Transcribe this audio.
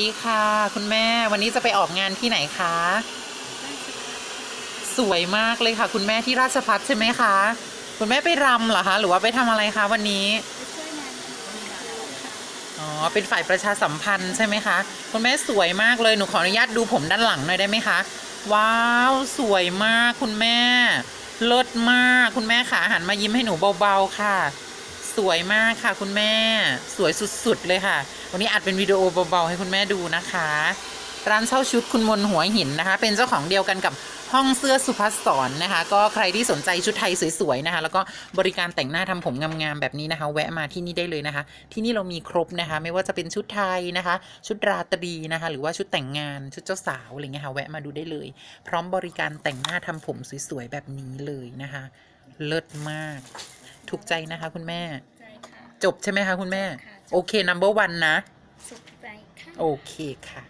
ดีค่ะ คุณแม่วันนี้จะไปออกงานที่ไหนคะ สวยมากเลยค่ะ คุณแม่ที่ราชพัฒใช่ไหมคะ คุณแม่ไปรำเหรอคะ หรือว่าไปทำอะไรคะวันนี้อ๋อเป็นฝ่ายประชาสัมพันธ์ใช่ไหมคะ คุณแม่สวยมากเลยหนูขออนุญาตดูผมด้านหลังหน่อยได้ไหมคะ ว้าวสวยมากคุณแม่เลิศมากคุณแม่ขาหันมายิ้มให้หนูเบาๆค่ะ สวยมากค่ะคุณแม่สวยสุดๆเลยค่ะ วันนี้อัดเป็นวิดีโอเบาๆให้คุณแม่ดูนะคะ ร้านเช่าชุดคุณมนหัวหินนะคะ เป็นเจ้าของเดียวกันกับห้องเสื้อสุภัสสรนะคะ ก็ใครที่สนใจชุดไทยสวยๆนะคะ แล้วก็บริการแต่งหน้าทำผมงามๆแบบนี้นะคะ แวะมาที่นี่ได้เลยนะคะ ที่นี่เรามีครบนะคะ ไม่ว่าจะเป็นชุดไทยนะคะ ชุดราตรีนะคะ หรือว่าชุดแต่งงานชุดเจ้าสาวอะไรเงี้ยค่ะแวะมาดูได้เลย พร้อมบริการแต่งหน้าทำผมสวยๆแบบนี้เลยนะคะ เลิศมาก ถูกใจนะคะ คุณแม่ ใจค่ะจบใช่ไหมคะ คุณแม่ค่ะจบโอเค number one นะ สุขใจค่ะ โอเคค่ะ